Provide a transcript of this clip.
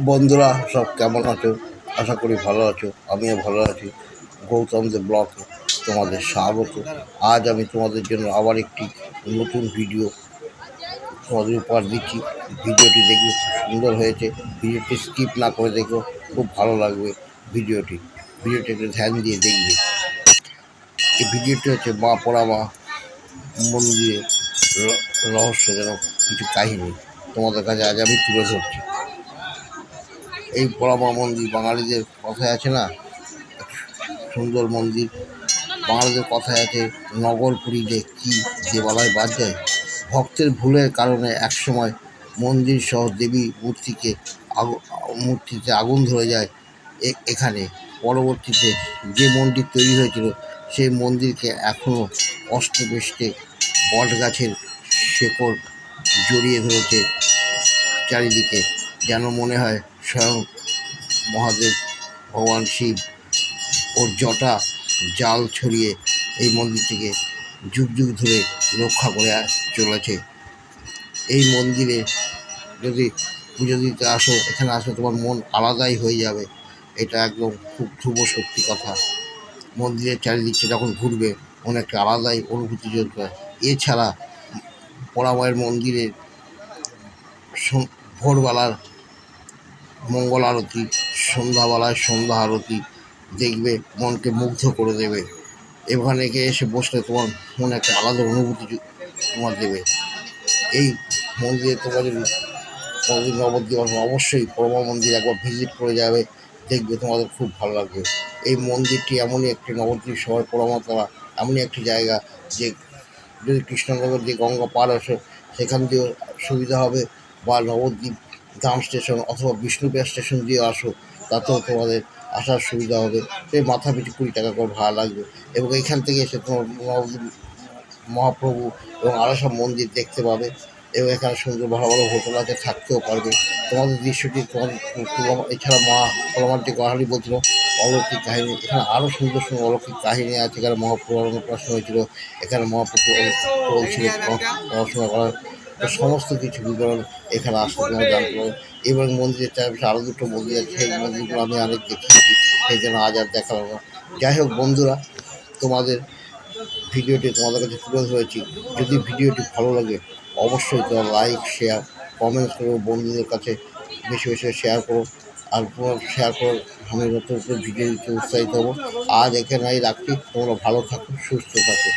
বন্ধুরা, সব কেমন আছো? আশা করি ভালো আছো, আমিও ভালো আছি। গৌতম দে ব্লকে তোমাদের স্বাগত। আজ আমি তোমাদের জন্য আবার একটি নতুন ভিডিও তোমাদের উপহার দিচ্ছি। ভিডিওটি দেখবে খুব সুন্দর হয়েছে। ভিডিওটি স্কিপ না করে দেখো, খুব ভালো লাগবে ভিডিওটি। ভিডিওটি একটু ধ্যান দিয়ে দেখবে। এই ভিডিওটি হচ্ছে মা পোড়ামা মন্দিরের র- রহস্যজনক কিছু কাহিনী। তোমাদের কাছে আজ আমি তুলে ধরছি। এই পোড়ামা মন্দির, বাঙালিদের কথায় আছে না? সুন্দর মন্দির। বাঙালিদের কথায় আছে নগর পুরীতে কি দেবালয় বাদ যায়? ভক্তের ভুলের কারণে একসময় মন্দির সহ দেবী মূর্তিকে মূর্তিতে আগুন ধরে যায় এখানে। পরবর্তীতে যে মন্দির তৈরি হয়েছিল, সেই মন্দিরকে এখনও অষ্টবেষ্টে বট গাছের শেকড় জড়িয়ে ধরেছে চারিদিকে। যেন মনে হয় স্বয়ং মহাদেব, ভগবান শিব ওর জটা জাল ছড়িয়ে এই মন্দিরটিকে যুগ যুগ ধরে রক্ষা করে চলেছে। এই মন্দিরে যদি পুজো দিতে আসো, এখানে আসো তোমার মন আলাদাই হয়ে যাবে। এটা একদম খুব ধ্রুব সত্যি কথা। মন্দিরের চারিদিকটা যখন ঘুরবে একটা আলাদাই অনুভূতি চলবে এছাড়া পোড়ামায়ের মন্দিরের ভোরবেলার মঙ্গল আরতি সন্ধ্যাবেলায় সন্ধ্যা আরতি দেখবে মনকে মুগ্ধ করে দেবে। এখানে গিয়ে এসে বসলে তোমার মনে একটা আলাদা অনুভূতি তোমার দেবে। এই মন্দিরে তোমরা যদি কোনোদিন আসো, অবশ্যই পরমা মন্দির একবার ভিজিট করে যাবে দেখবে তোমাদের খুব ভালো লাগবে। এই মন্দিরটি এমনই একটি নবদ্বীপ শহর পরমা তারা এমনই একটি জায়গা যে যদি কৃষ্ণনগর দিয়ে গঙ্গা পার আসে সেখান দিয়েও সুবিধা হবে বা নবদ্বীপ ধাম স্টেশন অথবা বিষ্ণুপ্রিয়া স্টেশন দিয়ে আসো, তাতেও তোমাদের আসার সুবিধা হবে। সেই মাথা পিছু কুড়ি টাকা করে ভাড়া লাগবে এবং এখান থেকে এসে তোমার মহাপ্রভু এবং আরও সব মন্দির দেখতে পাবে এবং এখানে সুন্দর ভালো ভালো হোটেল আছে, থাকতেও পারবে। তোমাদের দৃশ্যটি তোমার- এছাড়া মা পরমার যে কাহানি বলছিল, অলৌকিক কাহিনী। এখানে আরও সুন্দর সুন্দর অলৌকিক কাহিনী আছে। এখানে মহাপ্রভু প্রশ্ন হয়েছিল এখানে মহাপ্রভু বলছিল, পড়াশোনা করার সমস্ত কিছু বিবরণ এখানে আসতে তোমরা জানতে এবং মন্দিরের চারপাশে আরও দুটো মন্দির আছে, সেই মন্দিরগুলো আমি অনেক দেখিয়েছি সেই জন্য আজ আর দেখালাম না। যাই হোক বন্ধুরা, তোমাদের ভিডিওটি তোমাদের কাছে তুলে ধরেছি যদি ভিডিওটি ভালো লাগে, অবশ্যই তোমরা লাইক, শেয়ার কমেন্টস করো, বন্ধুদের কাছে বেশি বেশি শেয়ার করো। আর শেয়ার করো আমি নতুন ভিডিও দিতে উৎসাহিত হব। আজ এখানেই রাখছি, তোমরা ভালো থাকো, সুস্থ থাকো।